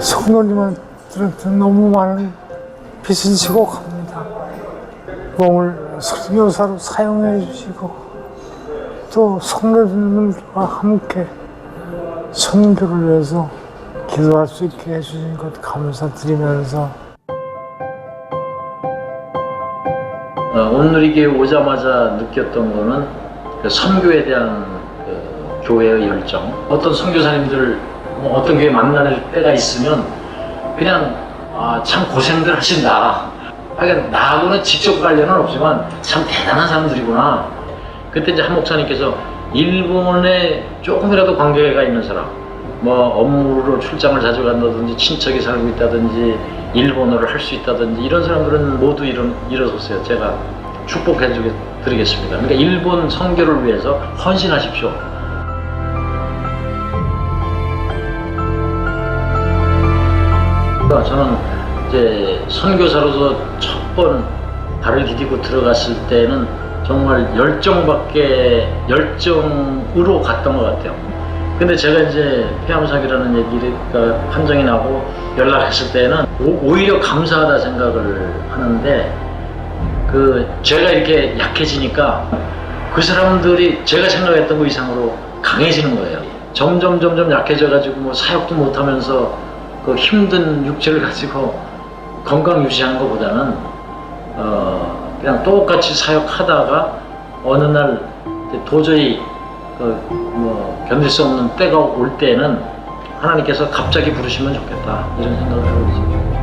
성도님한테 너무 많은 빚을 지고 갑니다. 몸을 설교사로 사용해 주시고 또 성도님들과 함께 선교를 위해서 기도할 수 있게 해주신 것 감사드리면서 어, 오늘 이게 오자마자 느꼈던 거는 그 선교에 대한 그 교회의 열정. 어떤 선교사님들 뭐 어떤 교회 만날 때가 있으면 그냥 아, 참 고생들 하신다. 하여간 나하고는 직접 관련은 없지만 참 대단한 사람들이구나. 그때 이제 한 목사님께서 일본에 조금이라도 관계가 있는 사람, 뭐 업무로 출장을 자주 간다든지 친척이 살고 있다든지 일본어를 할 수 있다든지 이런 사람들은 모두 일어, 일어섰어요. 제가 축복해 주- 드리겠습니다. 그러니까 일본 선교를 위해서 헌신하십시오. 그러니까 저는 이제 선교사로서 첫 번 발을 디디고 들어갔을 때는 정말 열정밖에 열정으로 갔던 것 같아요. 근데 제가 이제 폐암사기라는 얘기가 판정이 나고 연락했을 때는 오, 히려 감사하다 생각을 하는데 그 제가 이렇게 약해지니까 그 사람들이 제가 생각했던 것 이상으로 강해지는 거예요. 점점 점점 약해져가지고 뭐 사역도 못하면서 그 힘든 육체를 가지고 건강 유지하는 것보다는 어 그냥 똑같이 사역하다가 어느 날 도저히 그뭐 견딜 수 없는 때가 올 때는 하나님께서 갑자기 부르시면 좋겠다 이런 생각을 하고 있어요.